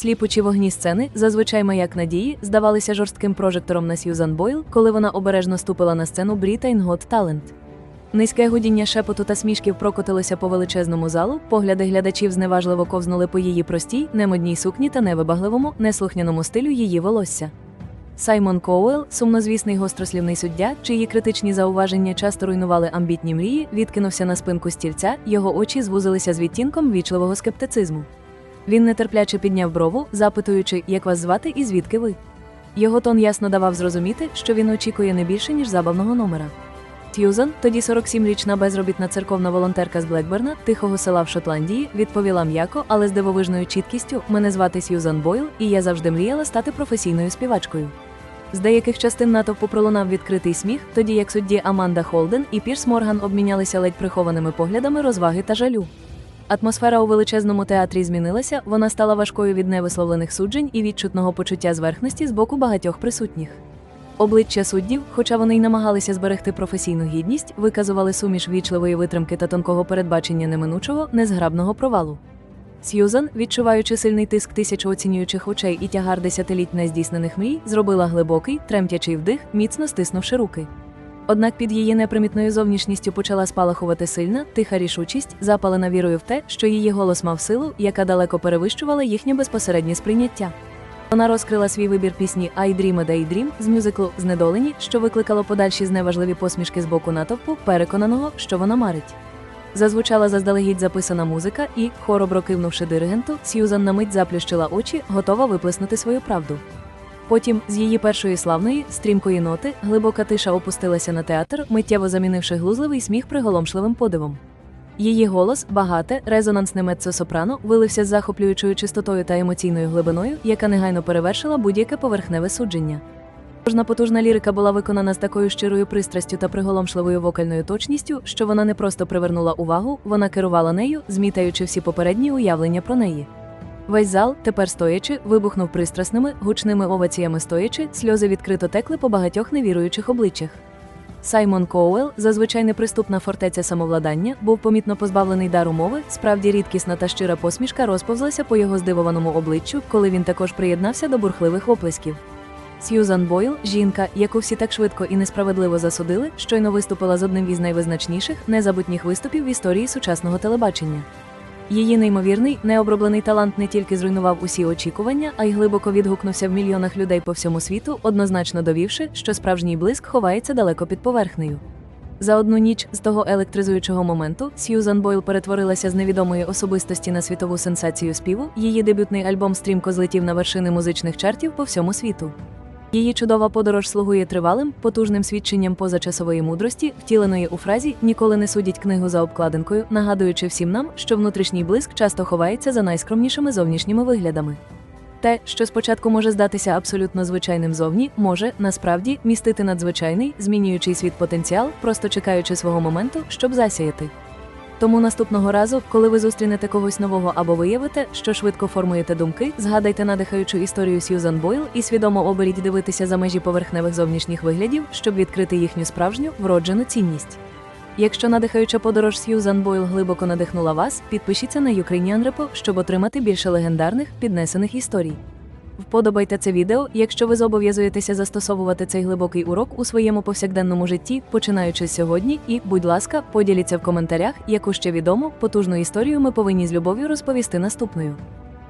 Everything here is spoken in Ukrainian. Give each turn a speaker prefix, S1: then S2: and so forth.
S1: Сліпучі вогні сцени, зазвичай маяк надії, здавалися жорстким прожектором на Сьюзан Бойл, коли вона обережно ступила на сцену Britain Got Talent. Низьке гудіння шепоту та смішків прокотилося по величезному залу, погляди глядачів зневажливо ковзнули по її простій, немодній сукні та невибагливому, неслухняному стилю її волосся. Саймон Коуел, сумнозвісний гострослівний суддя, чиї критичні зауваження часто руйнували амбітні мрії, відкинувся на спинку стільця, його очі звузилися з відтінком вічливого скептицизму. Він нетерпляче підняв брову, запитуючи, як вас звати і звідки ви. Його тон ясно давав зрозуміти, що він очікує не більше, ніж забавного номера. Т'юзан, тоді 47-річна безробітна церковна волонтерка з Блекберна, тихого села в Шотландії, відповіла м'яко, але з дивовижною чіткістю: мене звати Сьюзан Бойл, і я завжди мріяла стати професійною співачкою. З деяких частин натовпу пролунав відкритий сміх, тоді як судді Аманда Холден і Пірс Морган обмінялися ледь прихованими поглядами розваги та жалю. Атмосфера у величезному театрі змінилася, вона стала важкою від невисловлених суджень і відчутного почуття зверхності з боку багатьох присутніх. Обличчя суддів, хоча вони й намагалися зберегти професійну гідність, виказували суміш вічливої витримки та тонкого передбачення неминучого, незграбного провалу. Сьюзан, відчуваючи сильний тиск тисяч оцінюючих очей і тягар десятиліть нездійснених мрій, зробила глибокий, тремтячий вдих, міцно стиснувши руки. Однак під її непримітною зовнішністю почала спалахувати сильна, тиха рішучість, запалена вірою в те, що її голос мав силу, яка далеко перевищувала їхнє безпосереднє сприйняття. Вона розкрила свій вибір пісні I Dream a Daydream з мюзиклу Знедолені, що викликало подальші зневажливі посмішки з боку натовпу, переконаного, що вона марить. Зазвучала заздалегідь записана музика, і, хоробро кивнувши диригенту, Сьюзан на мить заплющила очі, готова виплеснути свою правду. Потім, з її першої славної, стрімкої ноти, глибока тиша опустилася на театр, миттєво замінивши глузливий сміх приголомшливим подивом. Її голос, багате, резонансне меццо-сопрано, вилився з захоплюючою чистотою та емоційною глибиною, яка негайно перевершила будь-яке поверхневе судження. Кожна потужна лірика була виконана з такою щирою пристрастю та приголомшливою вокальною точністю, що вона не просто привернула увагу, вона керувала нею, змітаючи всі попередні уявлення про неї. Весь зал, тепер стоячи, вибухнув пристрасними, гучними оваціями стоячи, сльози відкрито текли по багатьох невіруючих обличчях. Саймон Коуел, зазвичай неприступна фортеця самовладання, був помітно позбавлений дару мови, справді рідкісна та щира посмішка розповзлася по його здивованому обличчю, коли він також приєднався до бурхливих оплесків. Сьюзан Бойл, жінка, яку всі так швидко і несправедливо засудили, щойно виступила з одним із найвизначніших, незабутніх виступів в історії сучасного телебачення. Її неймовірний, необроблений талант не тільки зруйнував усі очікування, а й глибоко відгукнувся в мільйонах людей по всьому світу, однозначно довівши, що справжній блиск ховається далеко під поверхнею. За одну ніч з того електризуючого моменту Сьюзан Бойл перетворилася з невідомої особистості на світову сенсацію співу. Її дебютний альбом стрімко злетів на вершини музичних чартів по всьому світу. Її чудова подорож слугує тривалим, потужним свідченням позачасової мудрості, втіленої у фразі Ніколи не судіть книгу за обкладинкою, нагадуючи всім нам, що внутрішній блиск часто ховається за найскромнішими зовнішніми виглядами. Те, що спочатку може здатися абсолютно звичайним зовні, може насправді містити надзвичайний, змінюючий світ потенціал, просто чекаючи свого моменту, щоб засяяти. Тому наступного разу, коли ви зустрінете когось нового або виявите, що швидко формуєте думки, згадайте надихаючу історію Сьюзан Бойл і свідомо оберіть дивитися за межі поверхневих зовнішніх виглядів, щоб відкрити їхню справжню вроджену цінність. Якщо надихаюча подорож Сьюзан Бойл глибоко надихнула вас, підпишіться на Ukrainian Repo, щоб отримати більше легендарних піднесених історій. Вподобайте це відео, якщо ви зобов'язуєтеся застосовувати цей глибокий урок у своєму повсякденному житті, починаючи з сьогодні, і, будь ласка, поділіться в коментарях, яку ще відому, потужну історію ми повинні з любов'ю розповісти наступною.